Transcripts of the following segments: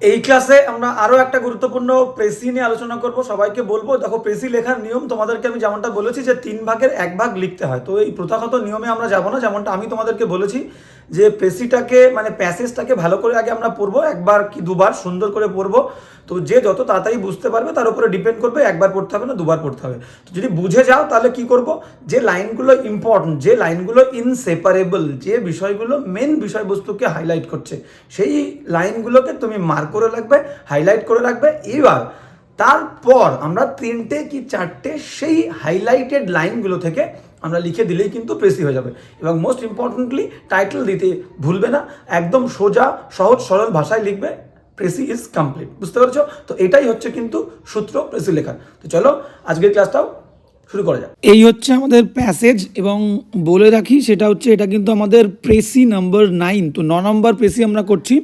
এই ক্লাসে আমরা আরও একটা গুরুত্বপূর্ণ প্রেসি নিয়ে আলোচনা করব। সবাইকে বলব, দেখো প্রেসি লেখার নিয়ম, তোমাদেরকে আমি যেমনটা বলেছি যে তিন ভাগের এক ভাগ লিখতে হয়। তো এই প্রথাগত নিয়মে আমরা যাব না, যেমনটা আমি তোমাদেরকে বলেছি যে প্রেসিটাকে মানে প্যাসেজটাকে ভালো করে আগে আমরা পড়ব, একবার কি দুবার সুন্দর করে পড়ব। তো যে যত তাড়াতাড়ি বুঝতে পারবে তার উপরে ডিপেন্ড করবে, একবার পড়তে হবে না, দুবার পড়তে হবে। তো যদি বুঝে যাও তাহলে কি করব? যে লাইনগুলো ইম্পর্টেন্ট যে লাইনগুলো ইনসেপারেবল যে বিষয়গুলো মেন বিষয়বস্তুকে হাইলাইট করছে, সেই লাইনগুলোকে তুমি মার্ক করে রাখবে হাইলাইট করে রাখবে। এবার তারপর আমরা তিনটে কি চারটে সেই হাইলাইটেড লাইনগুলো থেকে আমরা লিখে দিলেই কিন্তু প্রেসি হয়ে যাবে। এবং মোস্ট ইম্পর্টেন্টলি টাইটেল দিতে ভুলবে না, একদম সোজা, সহজ, সরল ভাষায় লিখবে প্রেসি ইজ কমপ্লিট। বুঝতে পেরেছ? তো এটাই হচ্ছে কিন্তু সূত্র প্রেসি লেখার। তো চলো, আজকের ক্লাসটাও শুরু করা যাক। এই হচ্ছে আমাদের প্যাসেজ এবং বলে রাখি, সেটা হচ্ছে এটা কিন্তু আমাদের প্রেসি নাম্বার নাইন তো ন নম্বর প্রেসি আমরা করছি।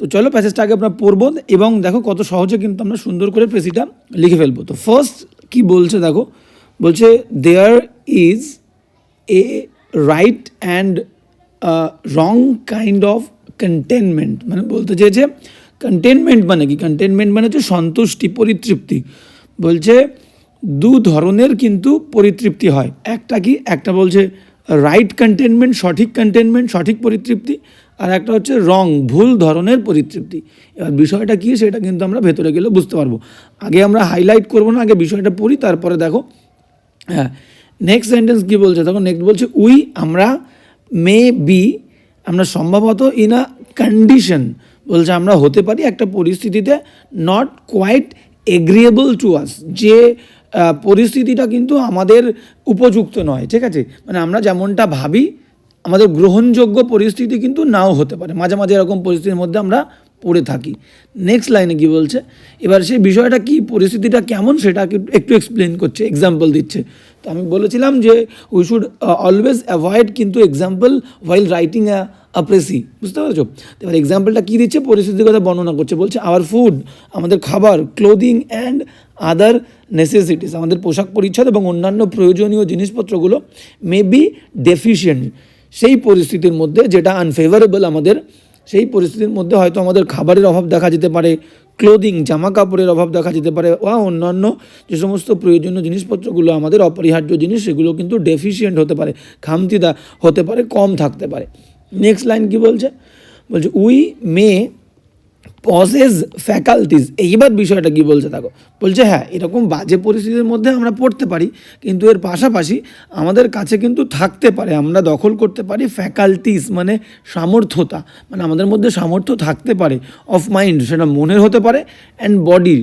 তো চলো প্যাসেজটা আগে আমরা পড়ব এবং দেখো কত সহজে কিন্তু আমরা সুন্দর করে প্রেসিটা লিখে ফেলব। তো ফার্স্ট কি বলছে দেখো? বলছে there is a right and wrong kind of contentment মানে বলতে চেয়েছে কন্টেনমেন্ট মানে কি? কন্টেনমেন্ট মানে হচ্ছে সন্তুষ্টি, পরিতৃপ্তি। বলছে, দু ধরনের কিন্তু পরিতৃপ্তি হয়। একটা কি? একটা বলছে রাইট কন্টেনমেন্ট সঠিক কন্টেনমেন্ট সঠিক পরিতৃপ্তি, আর একটা হচ্ছে রং ভুল ধরনের পরিতৃপ্তি। এবার বিষয়টা কী? সেটা কিন্তু আমরা ভেতরে গেলে বুঝতে পারব। আগে আমরা হাইলাইট করব না, আগে বিষয়টা পড়ি, তারপরে দেখো। হ্যাঁ নেক্সট সেন্টেন্স কী বলছে? দেখো নেক্সট বলছে, উই, আমরা মে বি আমরা সম্ভবত ইন আ কন্ডিশন বলছে, আমরা হতে পারি একটা পরিস্থিতিতে not quite agreeable to us যে পরিস্থিতিটা কিন্তু আমাদের উপযুক্ত নয়, ঠিক আছে? মানে আমরা যেমনটা ভাবি, আমাদের গ্রহণযোগ্য পরিস্থিতি কিন্তু নাও হতে পারে। মাঝে মাঝে এরকম পরিস্থিতির মধ্যে আমরা পড়ে থাকি। নেক্সট লাইনে কি বলছে? এবার সেই বিষয়টা কি, পরিস্থিতিটা কেমন সেটা একটু এক্সপ্লেন করছে এক্সাম্পল দিচ্ছে। তো আমি বলেছিলাম যে উই শুড অলওয়েজ অ্যাভয়েড কিন্তু example while writing a precis বুঝতে পারছ? এবার এক্সাম্পলটা কী দিচ্ছে? পরিস্থিতির কথা বর্ণনা করছে। বলছে আওয়ার ফুড আমাদের খাবার ক্লোদিং অ্যান্ড আদার নেসেসিটিস আমাদের পোশাক পরিচ্ছদ এবং অন্যান্য প্রয়োজনীয় জিনিসপত্রগুলো মে বি ডেফিশিয়েন্ট সেই পরিস্থিতির মধ্যে যেটা আনফেভারেবল আমাদের, সেই পরিস্থিতির মধ্যে হয়তো আমাদের খাবারের অভাব দেখা যেতে পারে ক্লোদিং জামা কাপড়ের অভাব দেখা যেতে পারে, বা অন্যান্য যে সমস্ত প্রয়োজনীয় জিনিসপত্রগুলো, আমাদের অপরিহার্য জিনিস, সেগুলো কিন্তু ডেফিসিয়েন্ট হতে পারে খামতিদা হতে পারে, কম থাকতে পারে। নেক্সট লাইন কি বলছে? বলছে, উই মে পজেস ফ্যাকাল্টিস। এইবার বিষয়টা কি বলছে দেখো? বলছে হ্যাঁ এরকম বাজে পরিস্থিতির মধ্যে আমরা পড়তে পারি, কিন্তু এর পাশাপাশি আমাদের কাছে কিন্তু থাকতে পারে, আমরা দখল করতে পারি ফ্যাকাল্টিস মানে সামর্থ্যতা মানে আমাদের মধ্যে সামর্থ্য থাকতে পারে, অফ মাইন্ড, সেটা মনের হতে পারে অ্যান্ড বডির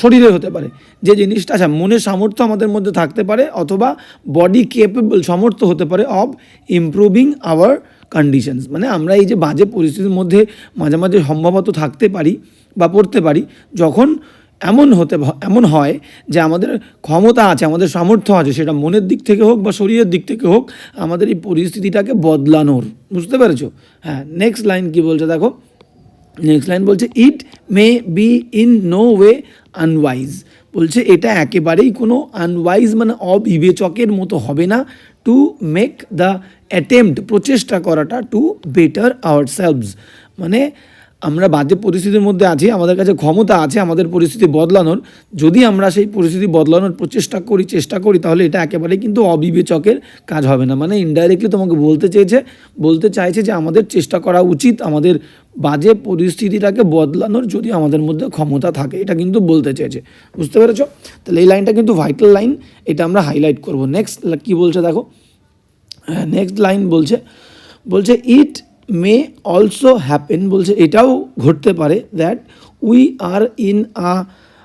শরীরে হতে পারে। যে জিনিসটা আচ্ছা মনের সামর্থ্য আমাদের মধ্যে থাকতে পারে, অথবা বডি কেপেবল সামর্থ্য হতে পারে অফ ইমপ্রুভিং আওয়ার কন্ডিশনস মানে আমরা এই যে বাজে পরিস্থিতির মধ্যে মাঝে মাঝে সম্ভবত থাকতে পারি বা পড়তে পারি, যখন এমন হতে এমন হয় যে আমাদের ক্ষমতা আছে, আমাদের সামর্থ্য আছে, সেটা মনের দিক থেকে হোক বা শরীরের দিক থেকে হোক, আমাদের এই পরিস্থিতিটাকে বদলানোর। বুঝতে পেরেছ? হ্যাঁ নেক্সট লাইন কি বলছে দেখো? নেক্সট লাইন বলছে it may be in no way unwise বলছে, এটা একেবারেই কোনো আনওয়াইজ মানে অবিবেচকের মতো হবে না টু মেক দ্য অ্যাটেম্পট প্রচেষ্টা করাটা টু বেটার আওয়ার সেলভস মানে আমরা বাজে পরিস্থিতির মধ্যে আছি, আমাদের কাছে ক্ষমতা আছে, আমাদের পরিস্থিতি বদলানোর। যদি আমরা সেই পরিস্থিতি বদলানোর প্রচেষ্টা করি, চেষ্টা করি, তাহলে এটা একেবারেই কিন্তু অবিবেচকের কাজ হবে না। মানে ইনডাইরেক্টলি তোমাকে বলতে চেয়েছে, বলতে চাইছে যে আমাদের চেষ্টা করা উচিত, আমাদের বাজে পরিস্থিতিটাকে বদলানোর যদি আমাদের মধ্যে ক্ষমতা থাকে, এটা কিন্তু বলতে চেয়েছে। বুঝতে পেরেছ? তাহলে এই লাইনটা কিন্তু ভাইটাল লাইন এটা আমরা হাইলাইট করব। নেক্সট কি বলছে দেখো? নেক্সট লাইন বলছে বলছে ইট মে অলসো হ্যাপেন বলছে, এটাও ঘটতে পারে that we are in a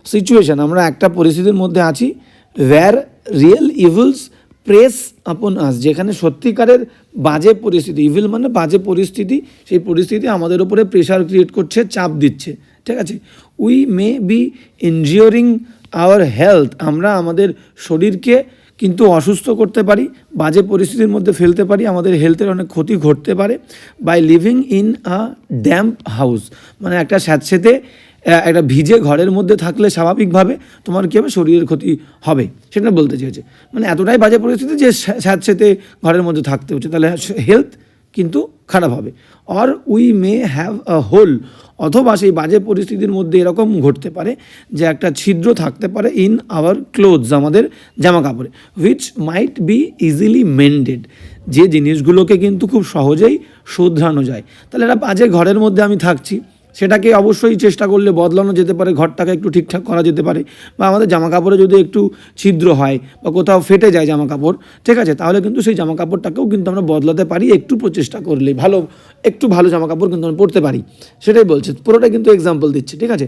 situation আমরা একটা পরিস্থিতির মধ্যে আছি ওয়্যার রিয়েল ইভিলস প্রেস আপন আস যেখানে সত্যিকারের বাজে পরিস্থিতি ইভিল মানে বাজে পরিস্থিতি সেই পরিস্থিতি আমাদের উপরে প্রেশার ক্রিয়েট করছে চাপ দিচ্ছে ঠিক আছে? We may be injuring our health আমরা আমাদের শরীরকে কিন্তু অসুস্থ করতে পারি বাজে পরিস্থিতির মধ্যে ফেলতে পারি আমাদের হেলথের অনেক ক্ষতি ঘটতে পারে। By living in a damp house মানে একটা স্যাঁতসেতে আহ, একটা ভিজে ঘরের মধ্যে থাকলে স্বাভাবিকভাবে তোমার কী হবে? শরীরের ক্ষতি হবে। সেটা বলতে চেয়েছে। মানে এতটাই বাজে পরিস্থিতি যে স্যাঁতসেতে ঘরের মধ্যে থাকতে হচ্ছে। তাহলে হেলথ কিন্তু খারাপ হবে। Or we may have a hole অথবা সেই বাজে পরিস্থিতির মধ্যে এরকম ঘটতে পারে যে একটা ছিদ্র থাকতে পারে ইন আওয়ার ক্লোথস আমাদের জামা কাপড়ে which might be easily mended যে জিনিসগুলোকে কিন্তু খুব সহজেই শুধরানো যায়। তাহলে একটা বাজে ঘরের মধ্যে আমি থাকছি। সেটাকে অবশ্যই চেষ্টা করলে বদলানো যেতে পারে, ঘরটাকে একটু ঠিকঠাক করা যেতে পারে বা আমাদের জামা কাপড়ে যদি একটু ছিদ্র হয় বা কোথাও ফেটে যায় জামা কাপড় ঠিক আছে? তাহলে কিন্তু সেই জামা কাপড়টাকেও কিন্তু আমরা বদলাতে পারি, একটু প্রচেষ্টা করলে ভালো, একটু ভালো জামা কাপড় কিন্তু আমরা পরতে পারি। সেটাই বলছে, পুরোটা কিন্তু এক্সাম্পল দিচ্ছে, ঠিক আছে?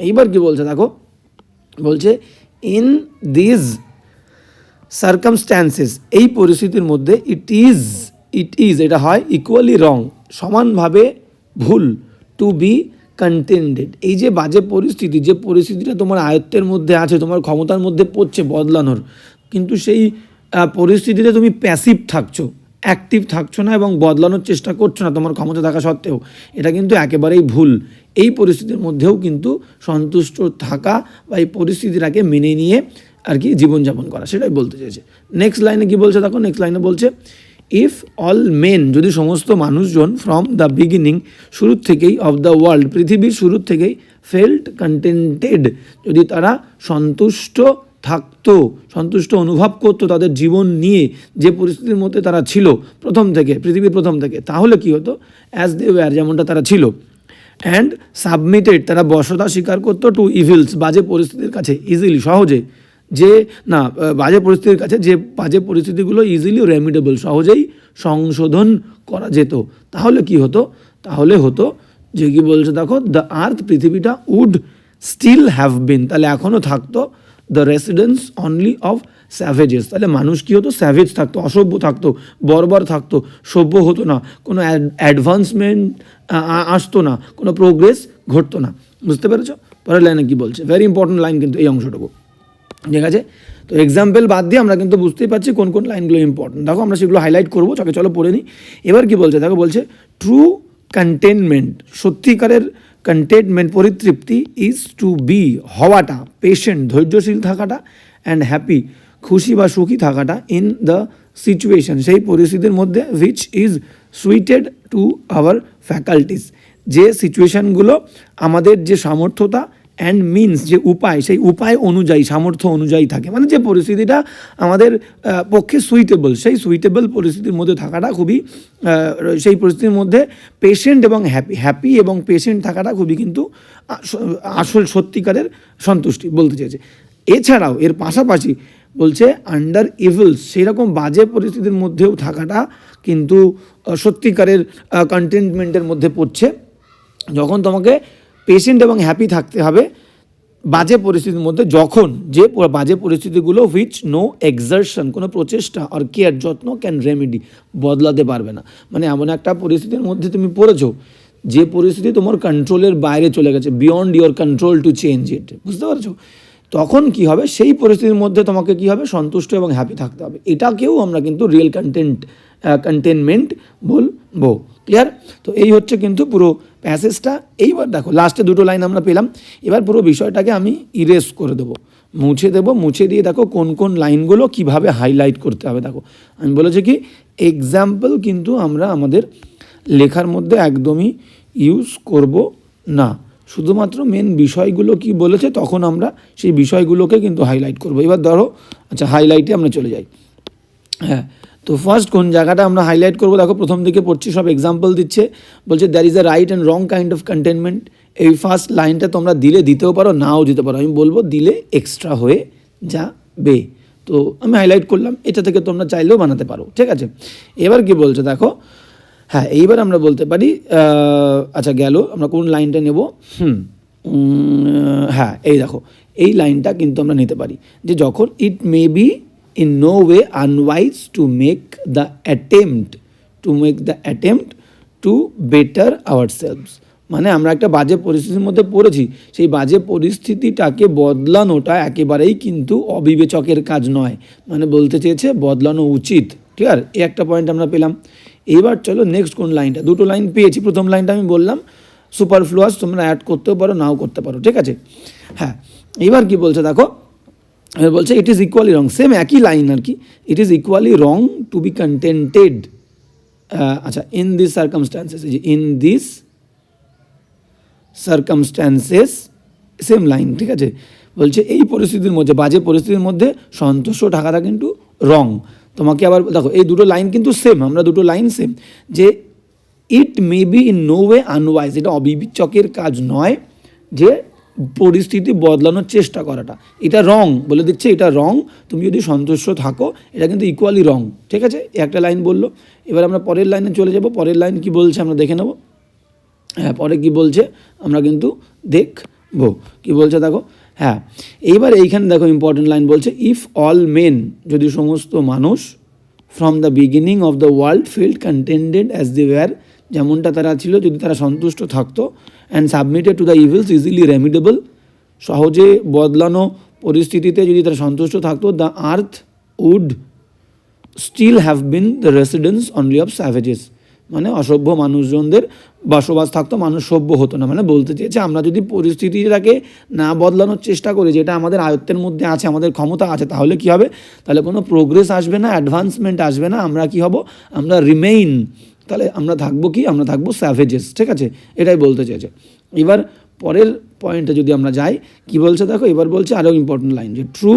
এইবার কি বলছে দেখো, বলছে ইন দিস সার্কামস্ট্যান্সেস এই পরিস্থিতির মধ্যে ইট ইজ ইট ইজ এটা হয় ইকুয়ালি রং সমানভাবে ভুল। টু বি কন্টেন্টেড এই যে বাজে পরিস্থিতি, যে পরিস্থিতিটা তোমার আয়ত্তের মধ্যে আছে, তোমার ক্ষমতার মধ্যে পড়ছে বদলানোর, কিন্তু সেই পরিস্থিতিতে তুমি প্যাসিভ থাকছো অ্যাক্টিভ থাকছো না এবং বদলানোর চেষ্টা করছ না তোমার ক্ষমতা থাকা সত্ত্বেও, এটা কিন্তু একেবারেই ভুল। এই পরিস্থিতির মধ্যেও কিন্তু সন্তুষ্ট থাকা বা এই পরিস্থিতিটাকে মেনে নিয়ে আর কি জীবনযাপন করা, সেটাই বলতে চাইছে। নেক্সট লাইনে কি বলছে দেখো? নেক্সট লাইনে বলছে ইফ অল মেন যদি সমস্ত মানুষজন ফ্রম দ্য বিগিনিং শুরুর থেকেই অফ দ্য ওয়ার্ল্ড পৃথিবীর শুরুর থেকেই ফেল্ট কন্টেন্টেড যদি তারা সন্তুষ্ট থাকতো, সন্তুষ্ট অনুভব করতো তাদের জীবন নিয়ে, যে পরিস্থিতির মধ্যে তারা ছিল, প্রথম থেকে, পৃথিবীর প্রথম থেকে, তাহলে কি হতো? অ্যাজ দে ওয়্যার যেমনটা তারা ছিল। অ্যান্ড সাবমিটেড তারা বসতা স্বীকার করতো টু ইভিলস বাজে পরিস্থিতির কাছে ইজিলি সহজে। যে, না বাজে পরিস্থিতির কাছে যে বাজে পরিস্থিতিগুলো ইজিলি রেমিডেবল সহজেই সংশোধন করা যেত। তাহলে কি হতো? তাহলে হতো যে কি বলছে দেখো দ্য আর্থ পৃথিবীটা উড স্টিল হ্যাভ বিন তাহলে এখনও থাকতো the residence only of savages তাহলে মানুষ কী হতো? স্যাভেজ থাকতো, অসভ্য থাকতো, বর্বর থাকতো, সভ্য হতো না, কোনো অ্যাডভান্সমেন্ট আসতো না, কোনো প্রোগ্রেস ঘটতো না। বুঝতে পেরেছ? পরের লাইনে কী বলছে? ভেরি ইম্পর্টেন্ট লাইন কিন্তু এই অংশটুকু। ঠিক আছে? তো এক্সাম্পল বাদ দিয়ে আমরা কিন্তু বুঝতেই পারছি কোন কোন লাইনগুলো ইম্পর্টেন্ট দেখো আমরা সেগুলো হাইলাইট করব চলো চলো পড়ে নিই। এবার কি বলছে? দেখো বলছে ট্রু কন্টেনমেন্ট সত্যিকারের কন্টেনমেন্ট পরিতৃপ্তি ইজ টু বি হওয়াটা পেশেন্ট ধৈর্যশীল থাকাটা অ্যান্ড হ্যাপি খুশি বা সুখী থাকাটা ইন দ্য সিচুয়েশন সেই পরিস্থিতির মধ্যে which is suited to our faculties যে সিচুয়েশানগুলো আমাদের যে সামর্থ্যতা অ্যান্ড মিনস যে উপায়, সেই উপায় অনুযায়ী, সামর্থ্য অনুযায়ী থাকে। মানে যে পরিস্থিতিটা আমাদের পক্ষে সুইটেবল সেই সুইটেবল পরিস্থিতির মধ্যে থাকাটা খুবই সেই পরিস্থিতির মধ্যে পেশেন্ট এবং হ্যাপি হ্যাপি এবং পেশেন্ট থাকাটা খুবই কিন্তু আসল সত্যিকারের সন্তুষ্টি বলতে চেয়েছে এছাড়াও এর পাশাপাশি বলছে আন্ডার ইভিলস সেই রকম বাজে পরিস্থিতির মধ্যেও থাকাটা কিন্তু সত্যিকারের কন্টেনমেন্টের মধ্যে পড়ছে। যখন তোমাকে পেশেন্ট এবং হ্যাপি থাকতে হবে, বাজে পরিস্থিতির মধ্যে যখন যে বাজে পরিস্থিতিগুলো হুইচ নো এক্সারশন কোনো প্রচেষ্টা আর কেয়ার যত্ন ক্যান রেমেডি বদলাতে পারবে না। মানে এমন একটা পরিস্থিতির মধ্যে তুমি পড়েছো, যে পরিস্থিতি তোমার কন্ট্রোলের বাইরে চলে গেছে beyond your control to change it বুঝতে পারছ? তখন কি হবে? সেই পরিস্থিতির মধ্যে তোমাকে কি হবে? সন্তুষ্ট এবং হ্যাপি থাকতে হবে। এটাকেও আমরা কিন্তু রিয়েল কন্টেন্ট কন্টেনমেন্ট বলব। ক্লিয়ার তো এই হচ্ছে কিন্তু পুরো প্যাসেজটা এইবার দেখো লাস্টে দুটো লাইন আমরা পেলাম। এবার পুরো বিষয়টাকে আমি ইরেজ করে দেবো। মুছে দেবো, মুছে দিয়ে দেখো কোন কোন লাইনগুলো কীভাবে হাইলাইট করতে হবে। দেখো, আমি বলেছি কি এক্সাম্পল কিন্তু আমরা আমাদের লেখার মধ্যে একদমই ইউজ করব না। শুধুমাত্র মেন বিষয়গুলো কি বলেছে, তখন আমরা সেই বিষয়গুলোকে কিন্তু হাইলাইট করব। এবার ধরো আচ্ছা হাইলাইটে আমরা চলে যাই। হ্যাঁ তো ফার্স্ট কোন জায়গাটা আমরা হাইলাইট করব? দেখো, প্রথম দিকে পড়ছি, সব এক্সাম্পল দিচ্ছে। বলছে there is a right and wrong kind of contentment এই ফার্স্ট লাইনটা তোমরা দিলে দিতেও পারো, নাও দিতে পারো। আমি বলব, দিলে এক্সট্রা হয়ে যাবে। তো আমি হাইলাইট করলাম, এটা থেকে তোমরা চাইলেও বানাতে পারো, ঠিক আছে? এবার কি বলছে, দেখো হ্যাঁ এইবার আমরা বলতে পারি আচ্ছা গেল, আমরা কোন লাইনটা নেব? হুম হ্যাঁ এই দেখো, এই লাইনটা কিন্তু আমরা নিতে পারি। যে যখন it may be no way unwise to make the attempt to make the attempt to better ourselves মানে আমরা একটা বাজে পরিস্থিতির মধ্যে পড়েছি। সেই বাজে পরিস্থিতিটাকে বদলানোটা একেবারেই কিন্তু অবিবেচকের কাজ নয়। মানে বলতে চেয়েছে বদলানো উচিত। ঠিক আছে এই একটা পয়েন্ট আমরা পেলাম। এবার চলো নেক্সট কোন লাইনটা দুটো লাইন পেয়েছি। প্রথম লাইনটা আমি বললাম সুপার ফ্লুয়াস তোমরা অ্যাড করতেও পারো, নাও করতে পারো। ঠিক আছে? হ্যাঁ। এবার কি বলছে দেখো? বলছে it is equally wrong same একই লাইন আর কি it is equally wrong to be contented আচ্ছা in this circumstances in this circumstances same line ঠিক আছে? বলছে, এই পরিস্থিতির মধ্যে, বাজে পরিস্থিতির মধ্যে সন্তুষ্ট থাকাটা কিন্তু রং তোমাকে আবার দেখো, এই দুটো লাইন কিন্তু সেম আমরা দুটো লাইন সেম যে it may be in no way unwise এটা অবিবেচকের কাজ নয় যে পরিস্থিতি বদলানোর চেষ্টা করাটা। এটা রং বলে দিচ্ছে, এটা রং তুমি যদি সন্তুষ্ট থাকো, এটা কিন্তু ইকুয়ালি রং ঠিক আছে? একটা লাইন বলল। এবার আমরা পরের লাইনে চলে যাব। পরের লাইন কি বলছে আমরা দেখে নেব। হ্যাঁ পরে কি বলছে আমরা কিন্তু দেখব। কি বলছে দেখো? হ্যাঁ এইবার এইখানে দেখো ইম্পর্টেন্ট লাইন বলছে ইফ অল মেন যদি সমস্ত মানুষ from the beginning of the world felt contented as they were যেমনটা তারা ছিল, যদি তারা সন্তুষ্ট থাকতো and submitted to the evils easily remediable সহজে বদলানো পরিস্থিতিতে যদি তারা সন্তুষ্ট থাকতো the earth would still have been the residence only of savages মানে অসভ্য মানুষজনদের বসবাস থাকতো, মানুষ সভ্য হতো না। মানে বলতে চেয়েছে, আমরা যদি পরিস্থিতিটাকে না বদলানোর চেষ্টা করি, যেটা আমাদের আয়ত্তের মধ্যে আছে, আমাদের ক্ষমতা আছে, তাহলে কি হবে? তাহলে কোনো প্রোগ্রেস আসবে না অ্যাডভান্সমেন্ট আসবে না। আমরা কি হব? আমরা রিমেইন তাহলে আমরা থাকব কি? আমরা থাকব স্যাভেজেস ঠিক আছে? এটাই বলতে চেয়েছে এবার পরের পয়েন্টে যদি আমরা যাই, কি বলছে দেখো? এবার বলছে আরও ইম্পর্টেন্ট লাইন যে true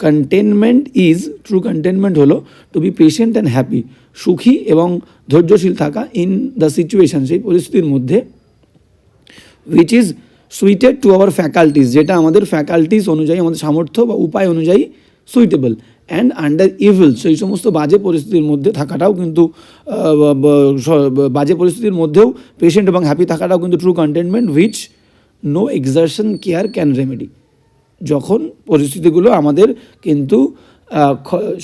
contentment is true contentment হলো to be patient and happy সুখী এবং ধৈর্যশীল থাকা ইন দ্য সিচুয়েশন সেই পরিস্থিতির মধ্যে which is suited to our faculties যেটা আমাদের ফ্যাকাল্টিস অনুযায়ী, আমাদের সামর্থ্য বা উপায় অনুযায়ী সুইটেবল অ্যান্ড আন্ডার ইভিল সেই সমস্ত বাজে পরিস্থিতির মধ্যে থাকাটাও কিন্তু বাজে পরিস্থিতির মধ্যেও পেশেন্ট এবং হ্যাপি থাকাটাও কিন্তু true contentment which no exertion care can remedy যখন পরিস্থিতিগুলো আমাদের কিন্তু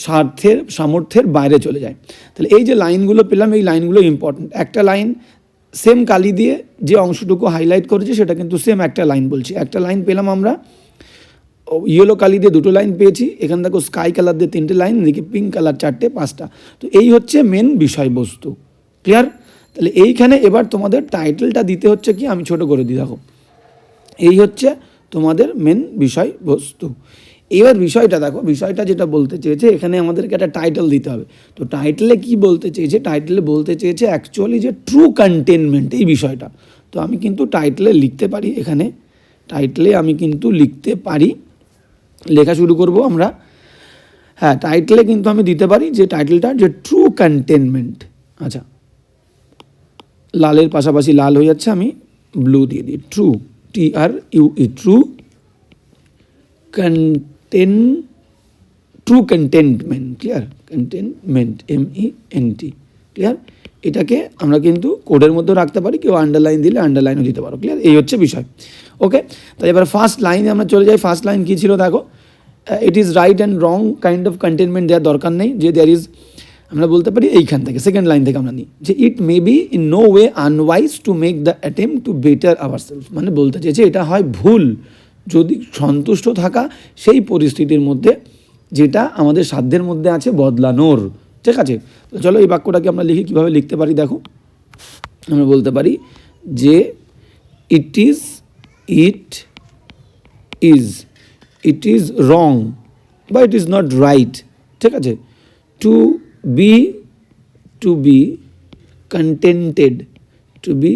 স্বার্থের, সামর্থ্যের বাইরে চলে যায়। তাহলে এই যে লাইনগুলো পেলাম, এই লাইনগুলো ইম্পর্ট্যান্ট একটা লাইন সেম কালি দিয়ে যে অংশটুকু হাইলাইট করেছে, সেটা কিন্তু সেম একটা লাইন বলছি। একটা লাইন পেলাম আমরা ইয়েলো কালি দিয়ে দুটো লাইন পেয়েছি। এখান থেকে স্কাই কালার দিয়ে তিনটে লাইন এদিকে পিঙ্ক কালার চারটে, পাঁচটা। তো এই হচ্ছে মেন বিষয়বস্তু। ক্লিয়ার তাহলে এইখানে এবার তোমাদের টাইটেলটা দিতে হচ্ছে কি? আমি ছোট করে দিই, দেখো। এই হচ্ছে তোমাদের মেন বিষয়বস্তু। এবার বিষয়টা দেখো, বিষয়টা যেটা বলতে চেয়েছে, এখানে আমাদেরকে একটা টাইটেল দিতে হবে। তো টাইটেলে কি বলতে চেয়েছে? টাইটেলে বলতে চেয়েছে অ্যাকচুয়ালি যে ট্রু কন্টেনমেন্ট এই বিষয়টা। তো আমি কিন্তু টাইটেলে লিখতে পারি এখানে। টাইটেলে আমি কিন্তু লিখতে পারি লেখা শুরু করব আমরা। হ্যাঁ টাইটেলে কিন্তু আমি দিতে পারি যে টাইটেলটা যে ট্রু কন্টেনমেন্ট আচ্ছা। লালের পাশাপাশি লাল হয়ে যাচ্ছে, আমি ব্লু দিয়ে দিই। True T R U E true content true contentment clear contentment M E N T clear এটাকে আমরা কিন্তু কোডের মধ্যেও রাখতে পারি, কেউ আন্ডারলাইন দিলে আন্ডারলাইনও দিতে পারো ক্লিয়ার এই হচ্ছে বিষয় ওকে তো এবার ফার্স্ট লাইনে আমরা চলে যাই ফার্স্ট লাইন কী ছিল দেখো? It is right and wrong kind of contentment দেওয়ার দরকার নেই, যে দেয়ার ইজ আমরা বলতে পারি এইখান থেকে সেকেন্ড লাইন থেকে আমরা নিই, যে it may be in no way unwise to make the attempt to better ourself মানে বলতে চেয়েছে এটা হয় ভুল। যদি সন্তুষ্ট থাকা, সেই পরিস্থিতির মধ্যে যেটা আমাদের সাধ্যের মধ্যে আছে বদলানোর। ঠিক আছে? চলো এই বাক্যটাকে আমরা লিখি, কীভাবে লিখতে পারি দেখো। আমরা বলতে পারি যে it is it is it is wrong বা ইট ইজ নট রাইট ঠিক আছে? To be to be contented to be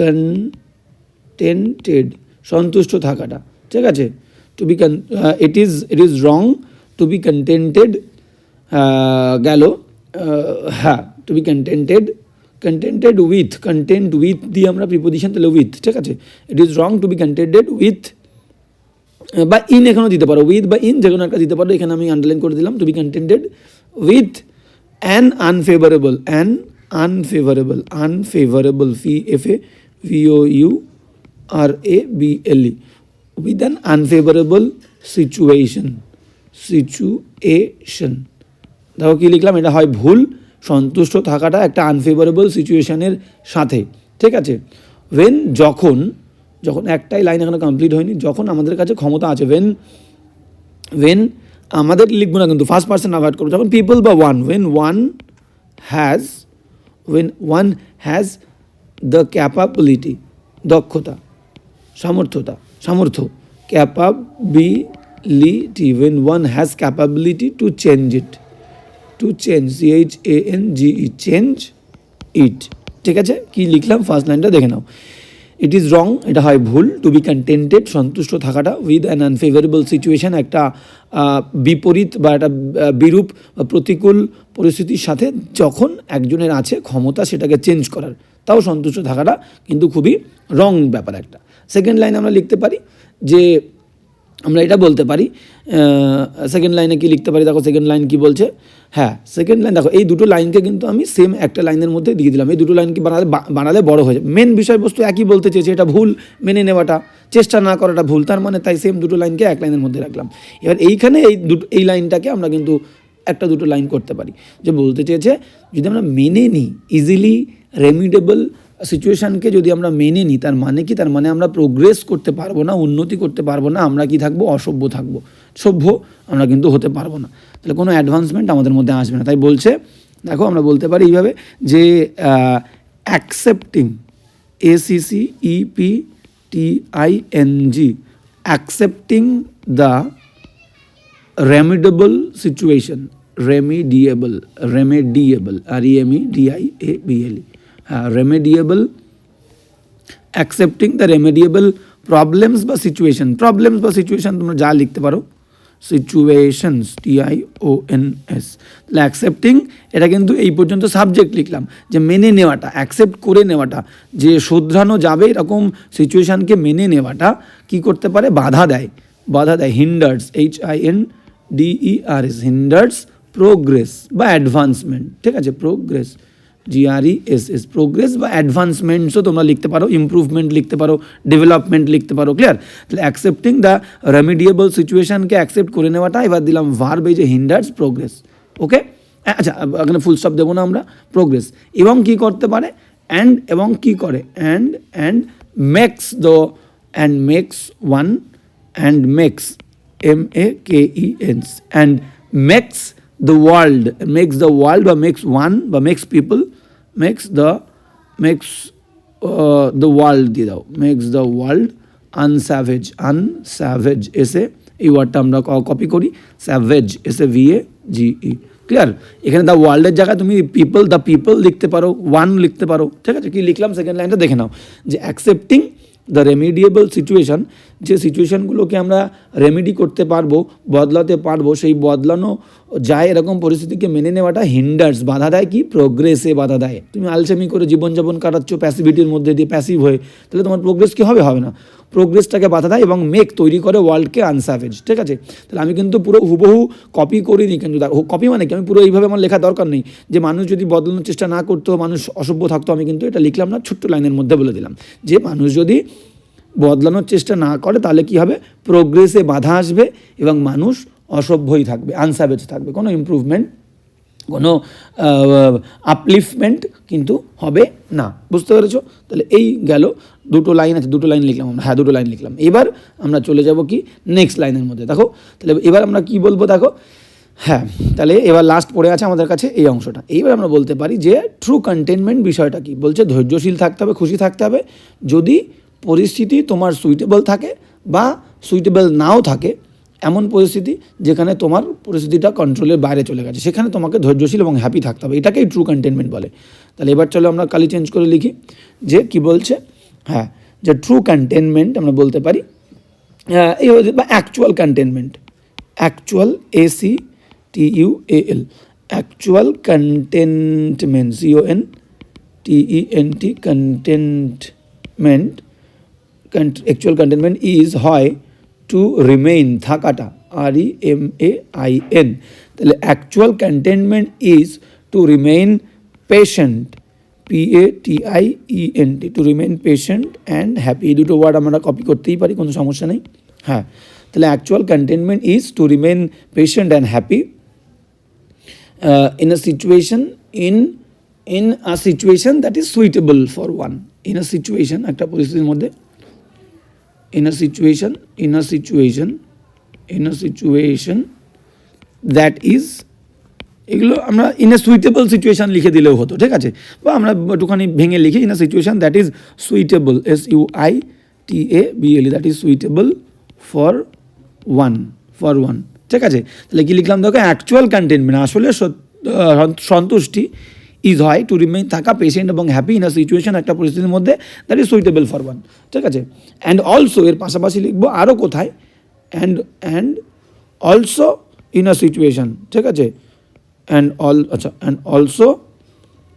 contented সন্তুষ্ট থাকাটা, ঠিক আছে? To be con it is it is wrong to be contented গেল। হ্যাঁ to be contented contented with content with দিয়ে আমরা প্রিপোজিশন তাহলে উইথ ঠিক আছে? It is wrong to be contented with বা ইন এখানেও দিতে পারো উইথ বা ইন যে কোনো একটা দিতে পারো, এখানে আমি আন্ডারলাইন করে দিলাম to be contented with an unfavourable an unfavourable unfavourable fa F A V O U R A B L E with an unfavourable situation situation দেখো কী লিখলাম? এটা হয় ভুল, সন্তুষ্ট থাকাটা একটা আনফেভারেবল সিচুয়েশানের সাথে, ঠিক আছে? ওয়েন যখন যখন একটাই লাইন এখনও কমপ্লিট হয়নি, যখন আমাদের কাছে ক্ষমতা আছে ওয়েন ওয়েন আমাদের লিখব না কিন্তু ফার্স্ট পার্সন অ্যাভয়েড করব। যখন পিপল বা one when one has when one has the capability দক্ষতা, সামর্থ্যতা, সামর্থ্য capability when one has capability to change it to change C H A N G E change it ঠিক আছে? কি লিখলাম? ফার্স্ট লাইনটা দেখে নাও। ইট ইজ রং এটা হয় ভুল টু বি কন্টেন্টেড সন্তুষ্ট থাকাটা উইথ অ্যান আনফেভারেবল সিচুয়েশান একটা বিপরীত বা একটা বিরূপ বা প্রতিকূল পরিস্থিতির সাথে যখন একজনের আছে ক্ষমতা সেটাকে চেঞ্জ করার। তাও সন্তুষ্ট থাকাটা কিন্তু খুবই রং ব্যাপার একটা। সেকেন্ড লাইন আমরা লিখতে পারি যে আমরা এটা বলতে পারি। সেকেন্ড লাইনে কি লিখতে পারি? দেখো সেকেন্ড লাইন কি বলছে? হ্যাঁ সেকেন্ড লাইন দেখো, এই দুটো লাইনকে কিন্তু আমি সেম একটা লাইনের মধ্যে দিয়ে দিলাম। এই দুটো লাইনকে বানালে বানালে বড় হয়ে যাবে। মেন বিষয়বস্তু একই বলতে চেয়েছে, এটা ভুল, মেনে নেওয়াটা, চেষ্টা না করাটা ভুল। তার মানে তাই সেম দুটো লাইনকে এক লাইনের মধ্যে রাখলাম। এবার এইখানে এই দুটো, এই লাইনটাকে আমরা কিন্তু একটা দুটো লাইন করতে পারি। যে বলতে চেয়েছে, যদি আমরা মেনে নিই ইজিলি রেমিডেবল সিচুয়েশানকে যদি আমরা মেনে নিই তার মানে কি? তার মানে আমরা প্রোগ্রেস করতে পারব না উন্নতি করতে পারব না আমরা কি থাকব? অসভ্য থাকব। সভ্য আমরা কিন্তু হতে পারব না। তাহলে কোনো অ্যাডভান্সমেন্ট আমাদের মধ্যে আসবে না। তাই বলছে দেখো আমরা বলতে পারি এইভাবে যে accepting A A C C E P G accepting the remediable situation remediable remediable R b l e. uh, remediable, accepting the remediable problems বা situation. Problems বা situation তোমরা যা লিখতে পারো সিচুয়েশনস এস তাহলে অ্যাকসেপ্টিং এটা কিন্তু এই পর্যন্ত সাবজেক্ট লিখলাম, যে মেনে নেওয়াটা অ্যাকসেপ্ট করে নেওয়াটা, যে শোধরানো যাবে এরকম সিচুয়েশানকে মেনে নেওয়াটা কি করতে পারে? বাধা দেয় বাধা দেয় hinders H I N D E R S hinders progress বা অ্যাডভান্সমেন্ট ঠিক আছে? Progress G R E S S progress বা অ্যাডভান্সমেন্টসও তোমরা লিখতে পারো ইমপ্রুভমেন্ট লিখতে পারো ডেভেলপমেন্ট লিখতে পারো ক্লিয়ার তাহলে অ্যাকসেপ্টিং দ্য রেমিডিয়েবল সিচুয়েশনকে অ্যাকসেপ্ট করে নেওয়াটা এবার দিলাম ভার্ব এই যে হিন্ডার্স প্রোগ্রেস ওকে আচ্ছা এখানে ফুল স্টপ দেবো না আমরা প্রোগ্রেস এবং কি করতে পারে অ্যান্ড এবং কি করে and and makes the and makes one and makes M A K E N S and makes the world makes the world বা মেক্স ওয়ান বা makes people makes the makes the world দিয়ে দাও makes the world unsavage unsavage এসে এই ওয়ার্ডটা আমরা copy করি savage S V A G E clear এখানে দ্য ওয়ার্ল্ডের জায়গায় তুমি পিপল দ্য পিপল লিখতে পারো ওয়ান লিখতে পারো, ঠিক আছে? কি লিখলাম? সেকেন্ড লাইনটা দেখে নাও, যে অ্যাকসেপ্টিং দ্য রেমিডিয়েবল সিচুয়েশান যে সিচুয়েশানগুলোকে আমরা রেমিডি করতে পারব, বদলাতে পারব, সেই বদলানো যায় এরকম পরিস্থিতিকে মেনে নেওয়াটা হিন্ডার্স বাধা দেয় কি? প্রোগ্রেসে বাধা দেয়। তুমি আলসেমি করে জীবনযাপন কাটাচ্ছ প্যাসিভিটির মধ্যে দিয়ে প্যাসিভ হয়ে, তাহলে তোমার প্রোগ্রেস কি হবে? হবে না। প্রোগ্রেসটাকে বাধা দেয় এবং মেক তৈরি করে ওয়ার্ল্ডকে আনসাভেজ ঠিক আছে? তাহলে আমি কিন্তু পুরো হুবহু কপি করিনি কিন্তু কপি মানে কি? আমি পুরো এইভাবে আমার লেখা দরকার নেই। যে মানুষ যদি বদলানোর চেষ্টা না করতো, মানুষ অসভ্য থাকতো, আমি কিন্তু এটা লিখলাম না, ছোট্ট লাইনের মধ্যে বলে দিলাম। যে মানুষ যদি বদলানোর চেষ্টা না করে, তাহলে কি হবে? প্রোগ্রেসে বাধা আসবে এবং মানুষ অসভ্যই থাকবে আনসাভেজ থাকবে, কোনো ইমপ্রুভমেন্ট কোনো আপলিফমেন্ট কিন্তু হবে না। বুঝতে পেরেছ? তাহলে এই গেল। দুটো লাইন আছে, দুটো লাইন লিখলাম আমরা। হ্যাঁ দুটো লাইন লিখলাম। এবার আমরা চলে যাব কি? নেক্সট লাইনের মধ্যে। দেখো, তাহলে এবার আমরা কি বলব দেখো? হ্যাঁ তাহলে এবার লাস্ট পড়ে আছে আমাদের কাছে এই অংশটা। এইবার আমরা বলতে পারি যে ট্রু কন্টেনমেন্ট বিষয়টা কি? বলছে ধৈর্যশীল থাকতে হবে, খুশি থাকতে হবে। যদি পরিস্থিতি তোমার সুইটেবল থাকে বা সুইটেবল নাও থাকে এমন পরিস্থিতি যেখানে তোমার পরিস্থিতিটা কন্ট্রোলের বাইরে চলে গেছে। সেখানে তোমাকে ধৈর্যশীল এবং হ্যাপি থাকতে হবে। এটাকেই ট্রু কন্টেনমেন্ট বলে। তাহলে এবার চলো আমরা কালি চেঞ্জ করে লিখি যে কি বলছে? হ্যাঁ যে ট্রু কন্টেনমেন্ট আমরা বলতে পারি। এই বা actual contentment actual A C T U A L actual contentment C O N T E N T contentment actual contentment is হয় টু রিমেইন থাকাটা R E M A I N তাহলে actual contentment is to remain patient P A T I E N T to remain patient and happy এই দুটো word আমরা copy করতেই পারি, কোনো সমস্যা নেই? হ্যাঁ। তাহলে actual contentment is to remain patient and happy in a situation in in a situation that is suitable for one in a situation একটা পরিস্থিতির মধ্যে in a situation, in a situation, in a situation that is, এগুলো আমরা in a suitable situation লিখে দিলেও হতো, ঠিক আছে? বা আমরা একটুখানি ভেঙে লিখি in a situation that is suitable S U I T A B L E that is suitable for one for one ঠিক আছে? তাহলে কি লিখলাম দেখো? অ্যাকচুয়াল কন্টেনমেন্ট আসলে সন্তুষ্টি ইজ হয় টু রিমেইন থাকা পেশেন্ট এবং হ্যাপি ইন আ সিচুয়েশন একটা পরিস্থিতির মধ্যে that is suitable for one ঠিক আছে? অ্যান্ড অলসো এর পাশাপাশি লিখব আরও কোথায়? And and also in a situation ঠিক আছে? অ্যান্ড অল আচ্ছা and also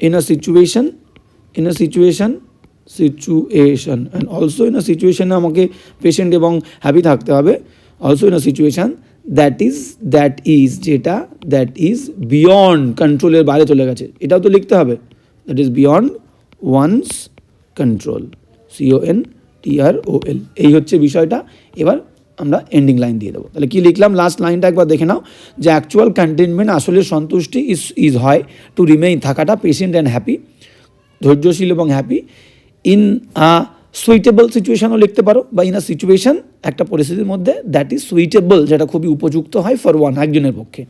in a situation in a situation situation. And also in a situation আমাকে পেশেন্ট এবং হ্যাপি থাকতে হবে। Also in a situation that is that is যেটা that is beyond কন্ট্রোলের বাইরে চলে গেছে। এটাও তো লিখতে হবে। That is beyond one's control C O N T R O L এই হচ্ছে বিষয়টা। এবার আমরা এন্ডিং লাইন দিয়ে দেবো। তাহলে কী লিখলাম? লাস্ট লাইনটা একবার দেখে নাও। যে অ্যাকচুয়াল কন্টেনমেন্ট আসলে সন্তুষ্টি ইজ ইজ হয় টু রিমেইন থাকাটা পেশেন্ট অ্যান্ড হ্যাপি ধৈর্যশীল এবং হ্যাপি ইন আ সুইটেবল সিচুয়েশনও লিখতে পারো বা ইন আ সিচুয়েশন একটা পরিস্থিতির মধ্যে দ্যাট ইজ সুইটেবল যেটা খুবই উপযুক্ত হয় ফর ওয়ান একজনের পক্ষে।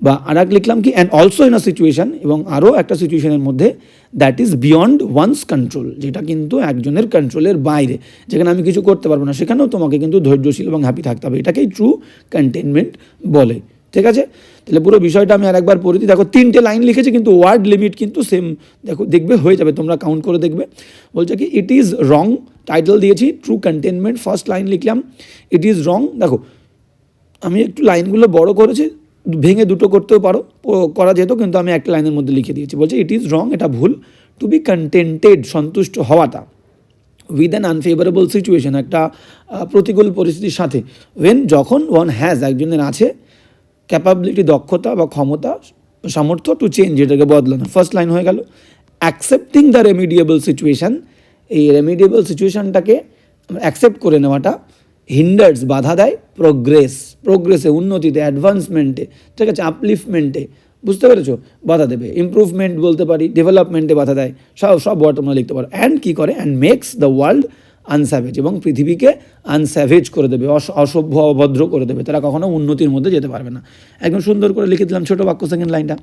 বা আর এক লিখলাম কি and also in a situation এবং আরও একটা সিচুয়েশনের মধ্যে that is beyond one's control যেটা কিন্তু একজনের কন্ট্রোলের বাইরে। যেখানে আমি কিছু করতে পারব না, সেখানেও তোমাকে কিন্তু ধৈর্যশীল এবং হ্যাপি থাকতে হবে। এটাকেই ট্রু কন্টেনমেন্ট বলে। ঠিক আছে? তাহলে পুরো বিষয়টা আমি আরেকবার পড়ে দিই। দেখো, তিনটে লাইন লিখেছি, কিন্তু ওয়ার্ড লিমিট কিন্তু সেম দেখো, দেখবে, হয়ে যাবে, তোমরা কাউন্ট করে দেখবে। বলছে কি ইট ইজ রং টাইটেল দিয়েছি ট্রু কন্টেনমেন্ট ফার্স্ট লাইন লিখলাম ইট ইজ রং দেখো, আমি একটু লাইনগুলো বড় করেছি, ভেঙে দুটো করতেও পারো করা যেত, কিন্তু আমি একটা লাইনের মধ্যে লিখে দিয়েছি। বলছে ইট ইজ রং এটা ভুল টু বি কন্টেন্টেড সন্তুষ্ট হওয়াটা উইথ অ্যান আনফেভারেবল সিচুয়েশন একটা প্রতিকূল পরিস্থিতির সাথে ওয়েন যখন ওয়ান হ্যাজ একজনের আছে ক্যাপাবিলিটি দক্ষতা বা ক্ষমতা, সামর্থ্য টু চেঞ্জ এটাকে বদলানো। ফার্স্ট লাইন হয়ে গেল অ্যাকসেপ্টিং দ্য রেমিডিয়েবল সিচুয়েশান এই রেমিডিয়েবল সিচুয়েশানটাকে অ্যাকসেপ্ট করে নেওয়াটা হিন্ডার্স বাধা দেয় প্রোগ্রেস প্রোগ্রেসে উন্নতিতে অ্যাডভান্সমেন্টে ঠিক আছে আপলিফমেন্টে বুঝতে পেরেছ? বাধা দেবে। ইমপ্রুভমেন্ট বলতে পারি ডেভেলপমেন্টে বাধা দেয়। সব সব ওয়ার্ড তোমরা লিখতে পারো। অ্যান্ড কী করে? And makes the world unsavage এবং পৃথিবীকে আনস্যাভেজ করে দেবে, অস- অসভ্য, অভদ্র করে দেবে। তারা কখনো উন্নতির মধ্যে যেতে পারবে না। একদম সুন্দর করে লিখে দিলাম ছোটো বাক্য সেকেন্ড লাইনটা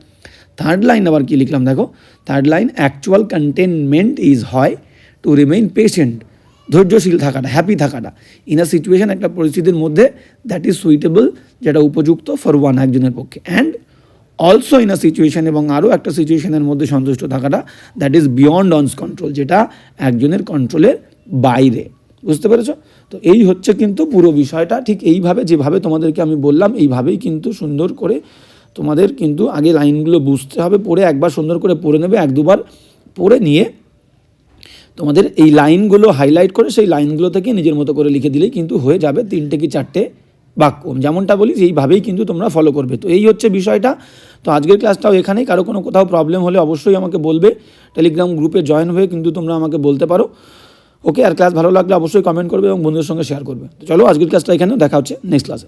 থার্ড লাইন আবার কী লিখলাম দেখো? Third line actual contentment is হয় টু রিমেইন পেশেন্ট ধৈর্যশীল থাকাটা হ্যাপি থাকাটা। ইন আ সিচুয়েশন একটা পরিস্থিতির মধ্যে দ্যাট ইজ সুইটেবল যেটা উপযুক্ত ফর ওয়ান একজনের পক্ষে। And also in a situation এবং আরও একটা সিচুয়েশনের মধ্যে সন্তুষ্ট থাকাটা that is beyond one's control যেটা একজনের কন্ট্রোলের বাইরে। বুঝতে পেরেছ? তো এই হচ্ছে কিন্তু পুরো বিষয়টা। ঠিক এইভাবে যেভাবে তোমাদেরকে আমি বললাম, এইভাবেই কিন্তু সুন্দর করে তোমাদের কিন্তু আগে লাইনগুলো বুঝতে হবে, পড়ে একবার সুন্দর করে পড়ে নেবে, এক দুবার পড়ে নিয়ে তোমাদের এই লাইনগুলো হাইলাইট করে সেই লাইনগুলো থেকে নিজের মতো করে লিখে দিলেই কিন্তু হয়ে যাবে তিনটে কি চারটে বাক্য। যেমনটা বলি এইভাবেই কিন্তু তোমরা ফলো করবে। তো এই হচ্ছে বিষয়টা। তো আজকের ক্লাসটাও এখানেই। কারও কোনো কোথাও প্রবলেম হলে অবশ্যই আমাকে বলবে। টেলিগ্রাম গ্রুপে জয়েন হয়ে কিন্তু তোমরা আমাকে বলতে পারো। ওকে আর ক্লাস ভালো লাগলে অবশ্যই কমেন্ট করবে এবং বন্ধুদের সঙ্গে শেয়ার করবে। তো চলো, আজকের ক্লাসটা এখানে দেখা হচ্ছে নেক্সট ক্লাসে